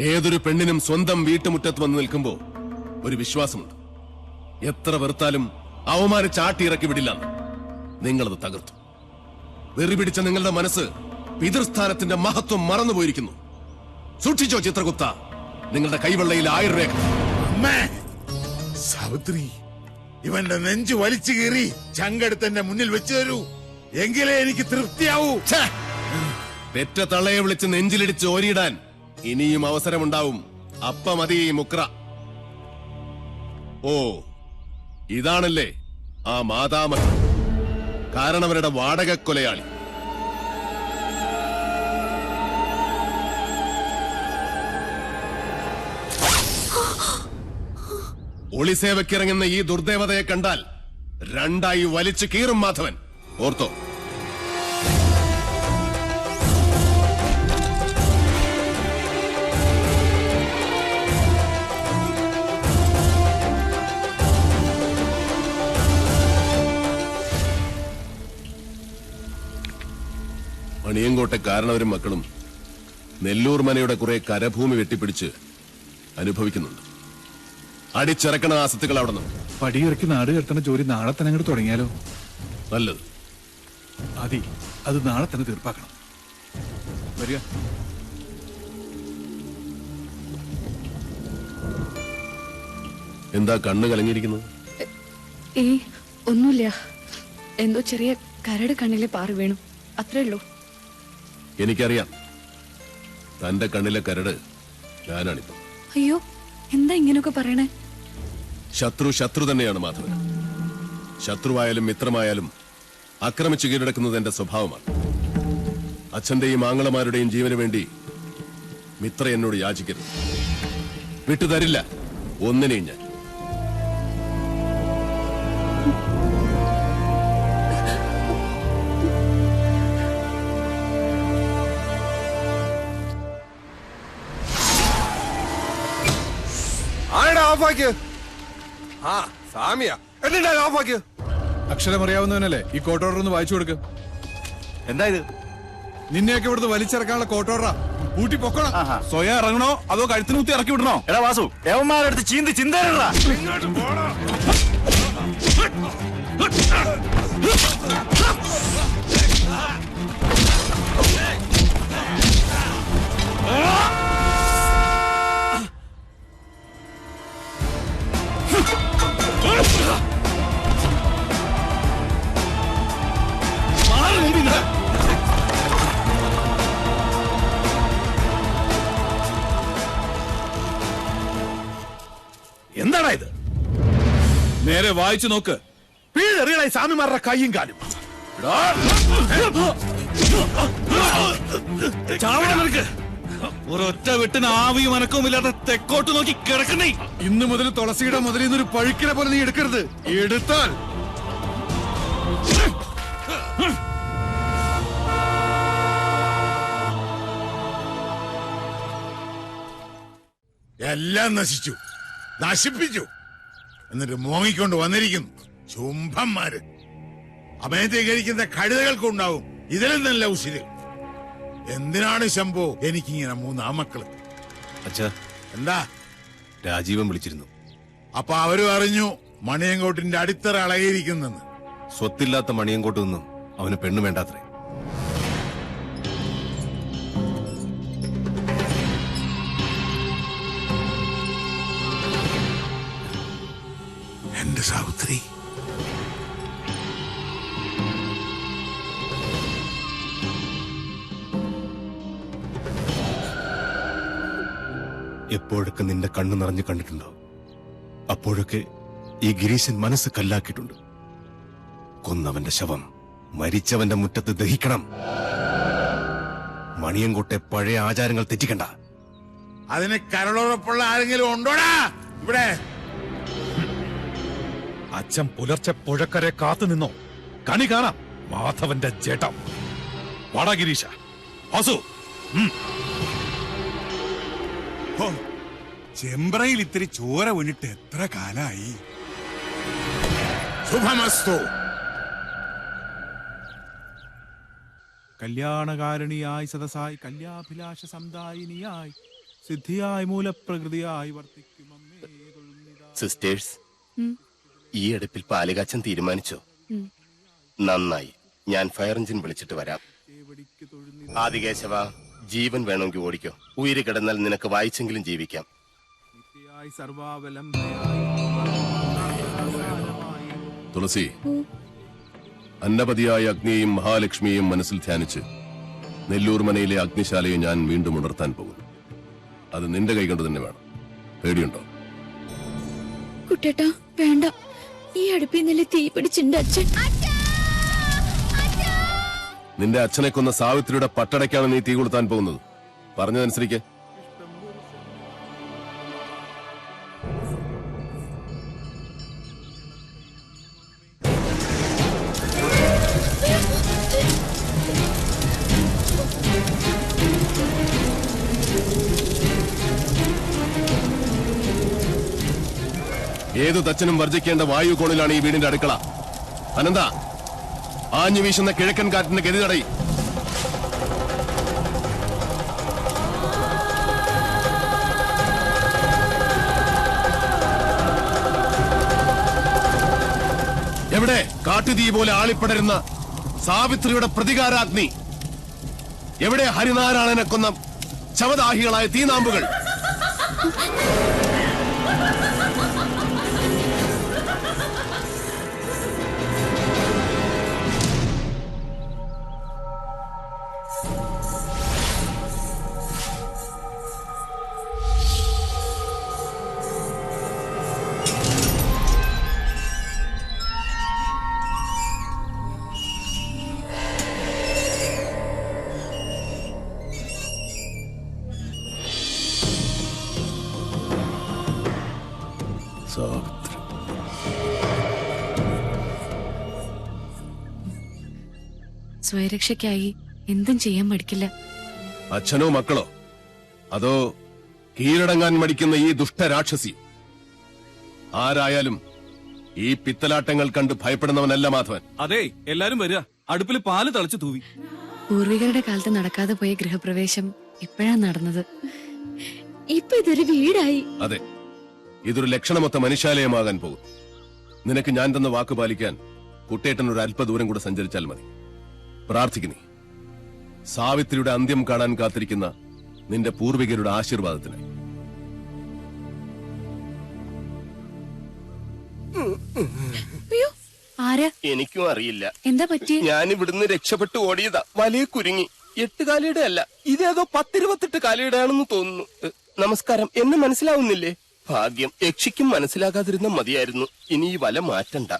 ഏതൊരു പെണ്ണിനും സ്വന്തം വീട്ടുമുറ്റത്ത് വന്ന് നിൽക്കുമ്പോ ഒരു വിശ്വാസമുണ്ട്. എത്ര വെറുത്താലും അവമാനിച്ച് ചാട്ടിയിറക്കി വിടില്ല നിങ്ങളത് തകർത്തു. വെറി പിടിച്ച നിങ്ങളുടെ മനസ്സ് പിതൃസ്ഥാനത്തിന്റെ മഹത്വം മറന്നുപോയിരിക്കുന്നു. സൂക്ഷിച്ചോ ചിത്രഗുപ്ത. നിങ്ങളുടെ കൈവെള്ളയിൽ ആയിരം രേഖ സാവിത്രി ഇവന്റെ നെഞ്ചു വലിച്ചു കീറി ചങ്കെടുത്ത് എന്റെ മുന്നിൽ വെച്ചു തരൂ. എങ്കിലേ എനിക്ക് തൃപ്തിയാവൂ! പെറ്റ തള്ളയെ വിളിച്ച് നെഞ്ചിലിടിച്ച് ഓരിയിടാൻ ഇനിയും അവസരമുണ്ടാവും. അപ്പ മതി മുക്ര. ഓ ഇതാണല്ലേ ആ മാതാമഹൻ കാരണവരുടെ വാടക കൊലയാളി. ഒളിസേവയ്ക്കിറങ്ങുന്ന ഈ ദുർദേവതയെ കണ്ടാൽ രണ്ടായി വലിച്ചു കീറും മാധവൻ. ഓർത്തോ? മണിയങ്കോട്ടെ കാരണവരും മക്കളും നെല്ലൂർ മനയുടെ കുറെ കരഭൂമി വെട്ടിപ്പിടിച്ച് അനുഭവിക്കുന്നുണ്ട്. അടിച്ചിറക്കണ ആസത്തുകൾ അവിടെ നിന്ന്. പടിയിറക്കി നാട് കടത്തണ ജോലി നാളെ തന്നെ അങ്ങോട്ട് തുടങ്ങിയാലോ? നല്ലത്. അതി അത് നാളെ തന്നെ തീർപ്പാക്കണം. വരിക. എന്താ കണ്ണ് കലങ്ങിയിരിക്കുന്നത്? ഏയ് ഒന്നുമില്ല. എന്തോ ചെറിയ കരട് കണ്ണിലെ പാറു വീണു. അത്രേ ഉള്ളൂ. എനിക്കറിയാം. തന്റെ കണ്ണിലെ കരട് ഞാനാണിപ്പോ. അയ്യോ എന്താ ഇങ്ങനെയൊക്കെ പറയണേ? ശത്രു ശത്രു തന്നെയാണ് മാധവൻ. ശത്രുവായാലും മിത്രമായാലും ആക്രമിച്ചു കീഴടക്കുന്നത് എന്റെ സ്വഭാവമാണ്. അച്ഛന്റെയും ആങ്ങളമാരുടെയും ജീവന് വേണ്ടി മിത്ര എന്നോട് യാചിക്കരുത്. വിട്ടുതരില്ല. ഒന്നിനെയും ഞാൻ. ഓഫാക്കിയ ആ സാമിയ. എന്നിട്ടാ ഓഫാക്കിയ അക്ഷരം അറിയാവുന്നവനല്ലേ ഈ കോട്ടോർഡർ ഒന്ന് വായിച്ചു കൊടുക്ക്. എന്താ ഇത്? നിന്നെയൊക്കെ ഇവിടുന്ന് വലിച്ചിറക്കാനുള്ള കോട്ടോറാ ഊട്ടി പൊക്കണം സ്വയം ഇറങ്ങണോ അതോ കഴുത്തിന് കുത്തി ഇറക്കി വിടണോ? എടാ വാസു യവന്മാരടുത്ത് ചീന്തി ചിന്തരടാ എന്താടാ ഇത്? നേരെ വായിച്ചു നോക്ക്. വീഴറിയണ സ്വാമിമാരുടെ കൈയും കാലും. ഒരൊറ്റ വെട്ടിന് ആവിയും അനക്കവും ഇല്ലാതെ തെക്കോട്ട് നോക്കി കിടക്കണേ. ഇന്നു മുതൽ തുളസിയുടെ മുതലിൽ നിന്നൊരു പഴുക്കിനെ പോലെ നീ എടുക്കരുത്. എടുത്താൽ. എല്ലാം നശിച്ചു. നശിപ്പിച്ചു. എന്നിട്ട് മോങ്ങിക്കൊണ്ട് വന്നിരിക്കുന്നു. ചുംബന്മാര് അമയത്തെ കഴിക്കുന്ന കഴുതകൾക്കുണ്ടാവും. ഇതിലും നല്ല ഉസിര് എന്തിനാണ് ശംഭോ എനിക്കിങ്ങനെ മൂന്ന് ആമക്കൾ? അച്ഛാ. എന്താ? രാജീവൻ വിളിച്ചിരുന്നു. അപ്പൊ അവരും അറിഞ്ഞു മണിയങ്കോട്ടിന്റെ അടിത്തറ അളകിയിരിക്കുന്നെന്ന്. സ്വത്തില്ലാത്ത മണിയങ്കോട്ട് നിന്നും അവന് പെണ്ണു വേണ്ടാത്രേ. എന്റെ സാവിത്രി. എപ്പോഴൊക്കെ നിന്റെ കണ്ണു നിറഞ്ഞു കണ്ടിട്ടുണ്ടോ? അപ്പോഴൊക്കെ ഈ ഗിരീശൻ മനസ്സ് കല്ലാക്കിയിട്ടുണ്ട്. കൊന്നവന്റെ ശവം മരിച്ചവന്റെ മുറ്റത്ത് ദഹിക്കണം. മണിയങ്കോട്ടെ പഴയ ആചാരങ്ങൾ തെറ്റിക്കണ്ട. അതിന് കരളുറപ്പുള്ള ആരെങ്കിലും ഉണ്ടോടാ? ഇവിടെ. അച്ഛൻ പുലർച്ചെ പുഴക്കരെ കാത്തു നിന്നോ? കണി കാണാം മാധവന്റെ ജേട്ടം വാടാ ഗിരീശ. വാസു. ചെമ്പ്രയിൽ ഇത്തിരി ചോര വീണിട്ട് എത്ര കാലായി? ശുഭമസ്തു. കല്യാണകാരണിയായി സദസായി കല്യാഭിലാഷ സമുദായിനിയായി സിദ്ധിയായി മൂലപ്രകൃതിയായി വർത്തിക്കും. സിസ്റ്റേഴ്സ് ഈ അടുപ്പിൽ പാലുകാച്ചൻ തീരുമാനിച്ചോ. നന്നായി. ഞാൻ ഫയർ എഞ്ചിൻ വിളിച്ചിട്ട് വരാം. ആദികേശവ ജീവൻ വേണമെങ്കിൽ ഓടിക്കോ. ഉയര് കിടന്നാൽ നിനക്ക് വായിച്ചെങ്കിലും ജീവിക്കാം. തുളസി അന്നപതിയായ അഗ്നിയെയും മഹാലക്ഷ്മിയെയും മനസ്സിൽ ധ്യാനിച്ച് നെല്ലൂർ മനയിലെ അഗ്നിശാലയെ ഞാൻ വീണ്ടും ഉണർത്താൻ പോകുന്നു. അത് നിന്റെ കൈകൊണ്ട് തന്നെ വേണം. പേടിയുണ്ടോ? കുട്ടേട്ടാ വേണ്ട. ഈ അടുപ്പിൽ നിന്നല്ലേ തീ പിടിച്ചിണ്ട് അച്ഛൻ? നിന്റെ അച്ഛനെ കൊന്ന സാവിത്രിയുടെ പട്ടടയ്ക്കാണ് നീ തീ കൊളുത്താൻ പോകുന്നത്. പറഞ്ഞതനുസരിക്ക്. ഏതു തച്ചനും വർജിക്കേണ്ട വായു കോണിലാണ് ഈ വീടിന്റെ അടുക്കള. അനന്ത ആഞ്ഞു വീശുന്ന കിഴക്കൻ കാറ്റിന്റെ ഗതി തടയി. എവിടെ കാട്ടുതീ പോലെ ആളിപ്പടരുന്ന സാവിത്രിയുടെ പ്രതികാരാഗ്നി? എവിടെ ഹരിനാരായണനെ കൊന്ന ശവദാഹികളായ തീനാമ്പുകൾ? സ്വയരക്ഷയ്ക്കായി എന്തും ചെയ്യാൻ മടിക്കില്ല. അച്ഛനോ മക്കളോ അതോ കീഴടങ്ങാൻ മടിക്കുന്ന ഈ ദുഷ്ടരാക്ഷസി ആരായാലും ഈ പിത്തലാട്ടങ്ങൾ കണ്ട് ഭയപ്പെടുന്നവനല്ല മാധവൻ. അതെ എല്ലാരും വരിക. അടുപ്പിൽ പാൽ തളിച്ചു തൂവി. പൂർവികരുടെ കാലത്ത് നടക്കാതെ പോയ ഗൃഹപ്രവേശം ഇപ്പോഴാ നടന്നത്. ഇപ്പൊ ഇതൊരു വീടായി. അതെ ഇതൊരു ലക്ഷണമൊത്ത മനുഷ്യാലയമാകാൻ പോകും നിനക്ക് ഞാൻ തന്ന വാക്ക് പാലിക്കാൻ കുട്ടേട്ടൻ ഒരു അല്പദൂരം കൂടെ സഞ്ചരിച്ചാൽ മതി. പ്രാർത്ഥിക്കുന്നേ. സാവിത്രിയുടെ അന്ത്യം കാണാൻ കാത്തിരിക്കുന്ന നിന്റെ പൂർവികരുടെ ആശീർവാദത്തിന്. എനിക്കും അറിയില്ല. എന്താ പറ്റി? ഞാൻ ഇവിടുന്ന് രക്ഷപ്പെട്ടു ഓടിയതാ. വലിയ കുരുങ്ങി. എട്ട് കാലയുടെ അല്ല ഇതേതോ പത്തിരുപത്തെട്ട് കാലയുടെയാണെന്ന് തോന്നുന്നു. നമസ്കാരം എന്നെ മനസ്സിലാവുന്നില്ലേ? ഭാഗ്യം യക്ഷിക്കും മനസ്സിലാകാതിരുന്ന മതിയായിരുന്നു. ഇനി ഈ വല മാറ്റണ്ട.